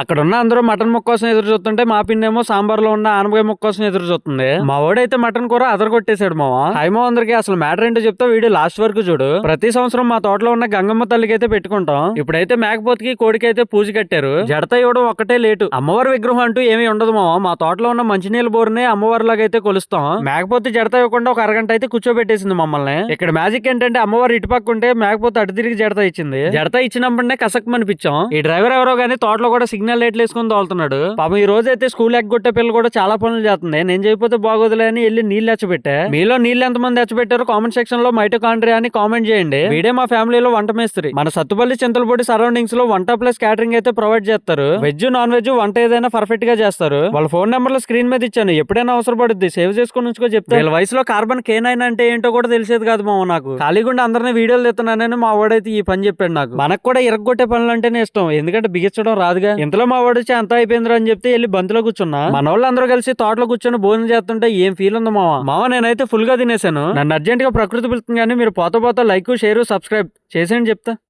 అక్కడ ఉన్న అందరూ మటన్ ముక్క కోసం ఎదురు చూస్తుంటే మా పిన్నేమో సాంబార్లో ఉన్న ఆనపకాయ ముక్క కోసం ఎదురు చూస్తుంది. మా వాడైతే మటన్ కూర అదర కొట్టేశాడు మావా. హైమో అందరికి అసలు మ్యాటర్ ఏంటో చెప్తా వీడియో లాస్ట్ వరకు చూడు. ప్రతి సంవత్సరం మా తోటలో ఉన్న గంగమ్మ తల్లికి అయితే పెట్టుకుంటాం. ఇప్పుడైతే మేకపోతికి కోడికి అయితే పూజ కట్టారు. జడత ఇవ్వడం ఒక్కటే లేటు. అమ్మవారి విగ్రహం అంటూ ఏమీ ఉండదు మావా. మా తోటలో ఉన్న మంచినీళ్ళ బోరునే అమ్మవారి అయితే కొలుస్తాం. మేకపోతే జడత ఇవ్వకుండా ఒక అరగంట అయితే కూర్చోబెట్టేసింది మమ్మల్ని. ఇక్కడ మ్యాజిక్ ఏంటంటే అమ్మవారు ఇటుపక్క ఉంటే మేకపోతే అటు తిరిగి జడత ఇచ్చింది. జడత ఇచ్చినప్పుడే కసక్ అనిపించాం ఈ డ్రైవర్ ఎవరో గానీ తోటలో కూడా సిగ్నల్ లైట్లు వేసుకొని తోలుతున్నాడు. పాపం ఈ రోజు అయితే స్కూల్ ఎగ్గొట్టే పిల్లలు కూడా చాలా పనులు చేస్తుంది నేను చేయకపోతే బాగోదులే అని వెళ్ళి నీళ్ళు ఎచ్చబెట్టా మీలో నీళ్ళు ఎంతమంది తెచ్చబెట్టారు కామెంట్ సెక్షన్లో మైటోకాండ్రియా అని కామెంట్ చేయండి. వీడే మా ఫ్యామిలీలో వంట మేస్త్రి. మన సత్తుపల్లి చింతలపూడి సరౌండింగ్స్లో వంట ప్లస్ క్యాటరింగ్ అయితే ప్రొవైడ్ చేస్తారు. వెజ్ నాన్ వెజ్ వంట ఏదైనా పర్ఫెక్ట్గా చేస్తారు. వాళ్ళ ఫోన్ నెంబర్లు స్క్రీన్ మీద ఇచ్చాను. ఎప్పుడైనా అవసరం పడుద్ది సేవ్ చేసుకుని ఉంచుకో చెప్తే. వీళ్ళ వయసులో కార్బన్ కే నైన్ అంటే ఏంటో కూడా తెలిసేది కాదు మామ నాకు. ఖాళీగుండా అందరినీ వీడియోలు తెస్తున్నానని మా వాడైతే ఈ పని చెప్పాడు నాకు. మనకు కూడా ఇరగొట్టే పనులు అంటేనే ఇష్టం. ఎందుకంటే బిగించడం రాదుగా. ఇంతలో మా వాడు ఎంత అయిపోయిందిరా అని చెప్తే వెళ్ళి బంతిలో కూర్చున్నా. మన వాళ్ళు అందరూ కలిసి తోటలో కూర్చొని భోజనం చేస్తుంటే ఏం ఫీల్ ఉంది మామ మామ నేనైతే ఫుల్గా తినేసాను నన్ను అర్జెంట్గా ప్రకృతి పిలుతుంది కానీ మీరు పోత పోత లైక్ షేర్ సబ్స్క్రైబ్ చేసేయండి చెప్తా.